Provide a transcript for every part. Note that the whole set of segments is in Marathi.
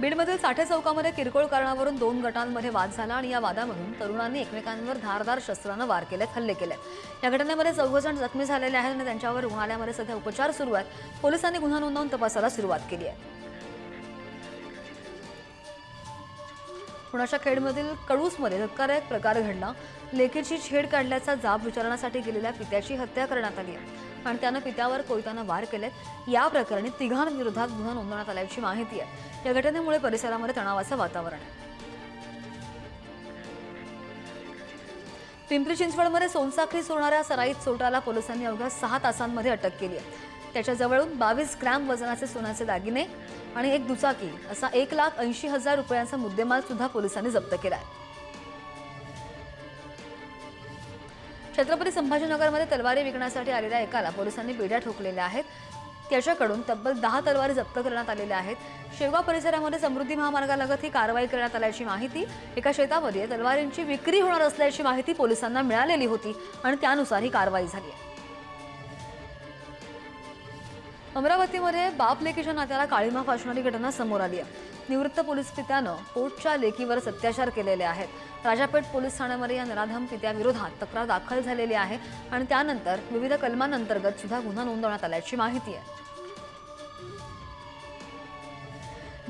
बीडमधील साठे चौकामध्ये किरकोळ कारणावरून दोन गटांमध्ये वाद झाला आणि या वादामधून तरुणांनी एकमेकांवर धारदार शस्त्रानं वार केले हल्ले केले. या घटनेमध्ये चौघजण जखमी झालेले आहेत आणि त्यांच्यावर रुग्णालयामध्ये सध्या उपचार सुरू आहेत. पोलिसांनी गुन्हा नोंदवून तपासाला सुरुवात केली आहे. पुण्याच्या खेडमधील कडूसमध्ये धक्कादायक प्रकार घडला. लेकीची छेड काढल्याचा जाब विचारण्यासाठी गेलेल्या पित्याची हत्या करण्यात आली आहे. आणि त्यानं पित्यावर कोयतानं वार केलेत. या प्रकरणी तिघांविरोधात गुन्हा नोंदवण्यात आल्याची माहिती आहे. या घटनेमुळे परिसरामध्ये तणावाचं वातावरण आहे. पिंपरी चिंचवडमध्ये सोनसाखळी सोडणाऱ्या सराईत चोटाला पोलिसांनी अवघ्या सहा तासांमध्ये अटक केली आहे. त्याच्याजवळून बावीस ग्रॅम वजनाचे सोन्याचे दागिने आणि एक दुचाकी असा एक लाख ऐंशी हजार रुपयांचा मुद्देमाल सुद्धा पोलिसांनी जप्त केला आहे. छत्रपती संभाजीनगरमध्ये तलवारी विकण्यासाठी आलेल्या एकाला पोलिसांनी बेड्या ठोकलेल्या आहेत. त्याच्याकडून तब्बल दहा तलवारी जप्त करण्यात आलेल्या आहेत. शेवगाव परिसरामध्ये समृद्धी महामार्गालगत ही कारवाई करण्यात आल्याची माहिती एका शेतामध्ये तलवारींची विक्री होणार असल्याची माहिती पोलिसांना मिळालेली होती आणि त्यानुसार ही कारवाई झाली आहे. अमरावतीमध्ये बाप लेकीच्या नात्याला काळीमा फासणारी घटना समोर आली आहे. निवृत्त पोलीस पित्यानं पोटच्या लेकीवर अत्याचार केलेले आहेत. राजापेठ पोलीस ठाण्यामध्ये या नराधम पित्याविरोधात तक्रार दाखल झालेली आहे आणि त्यानंतर विविध कलमांअंतर्गत सुद्धा गुन्हा नोंदवण्यात आल्याची माहिती आहे.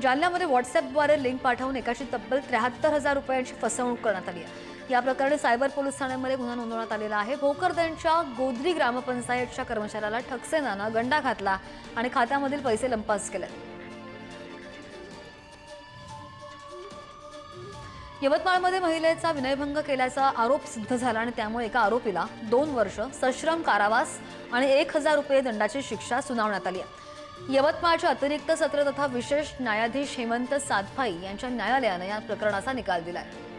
जालन्यामध्ये व्हॉट्सअपद्वारे लिंक पाठवून एकाची तब्बल त्र्याहत्तर हजार रुपयांची फसवणूक करण्यात आली आहे. या प्रकरणी सायबर पोलीस ठाण्यामध्ये गुन्हा नोंदवण्यात आलेला आहे. भोकरदनच्या गोदरी ग्रामपंचायतच्या कर्मचाऱ्याला ठकसेनानं गंडा घातला आणि खात्यामधील पैसे लंपास केले. यवतमाळमध्ये महिलेचा विनयभंग केल्याचा आरोप सिद्ध झाला आणि त्यामुळे एका आरोपीला दोन वर्ष सश्रम कारावास आणि एक हजार रुपये दंडाची शिक्षा सुनावण्यात आली आहे. यवतमाळचे अतिरिक्त सत्र तथा विशेष न्यायाधीश हेमंत सातभाई यांच्या न्यायालयानं या प्रकरणाचा निकाल दिला आहे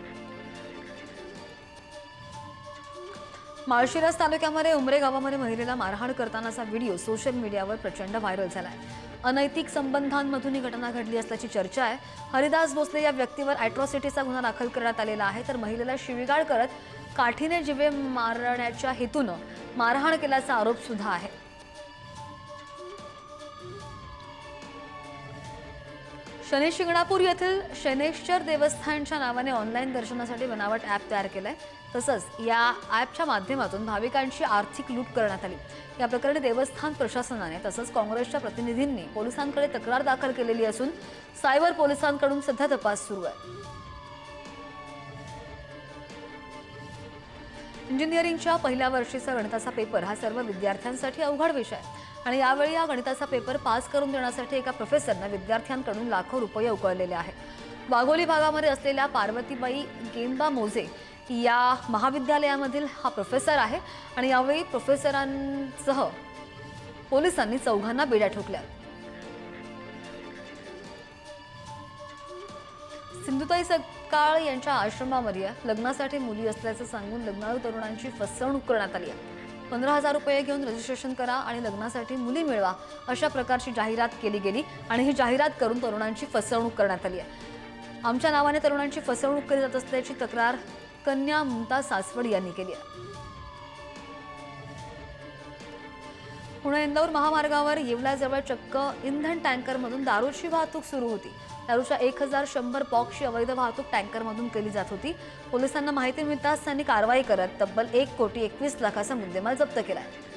माळशिरस तालुक्यामध्ये उमरे गावामध्ये महिलेला मारहाण करतानाचा व्हिडिओ सोशल मीडियावर प्रचंड व्हायरल झाला आहे अनैतिक संबंधांमधून ही घटना घडली असल्याची चर्चा आहे. हरिदास भोसले या व्यक्तीवर अॅट्रॉसिटीचा गुन्हा दाखल करण्यात आलेला आहे. तर महिलेला शिवीगाळ करत काठीने जिवे मारण्याच्या हेतूनं मारहाण केल्याचा आरोप सुद्धा आहे. शनी शिंगणापूर येथील शनेश्वर देवस्थानच्या नावाने ऑनलाईन दर्शनासाठी बनावट ॲप तयार केलं आहे तसंच या ॲपच्या माध्यमातून भाविकांची आर्थिक लूट करण्यात आली. या प्रकरणी देवस्थान प्रशासनाने तसंच काँग्रेसच्या प्रतिनिधींनी पोलिसांकडे तक्रार दाखल केलेली असून सायबर पोलिसांकडून सध्या तपास सुरू आहे. इंजिनिअरिंगच्या पहिल्या वर्षीचा गणिताचा पेपर हा सर्व विद्यार्थ्यांसाठी अवघड विषय आहे. आणि यावेळी या गणिताचा पेपर पास करून देण्यासाठी एका प्रोफेसरनं विद्यार्थ्यांकडून लाखो रुपये उकळलेले आहेत. वाघोली भागामध्ये असलेल्या पार्वतीबाई गेंबा मोजे या महाविद्यालयामधील हा प्रोफेसर आहे आणि यावेळी प्रोफेसरांसह पोलिसांनी चौघांना बेड्या ठोकल्या. सिंधुताई सकाळ यांच्या आश्रमामध्ये लग्नासाठी मुली असल्याचं सांगून लग्नाळू तरुणांची फसवणूक करण्यात आली आहे. पंधरा हजार रुपये घेऊन रजिस्ट्रेशन करा आणि लग्नासाठी मुली मिळवा अशा प्रकारची जाहिरात केली गेली आणि ही जाहिरात करून तरुणांची फसवणूक करण्यात आली आहे. आमच्या नावाने तरुणांची फसवणूक केली जात असल्याची तक्रार कन्या मुमता सासवड यांनी केली आहे. पुणे इंदौर महामार्गावर येवल्याजवळ चक्क इंधन टँकरमधून दारूची वाहतूक सुरू होती. दारूच्या एक हजार शंभर बॉक्सची अवैध वाहतूक टँकरमधून केली जात होती. पोलिसांना माहिती मिळताच त्यांनी कारवाई करत तब्बल एक कोटी एकवीस लाखाचा मुद्देमाल जप्त केला आहे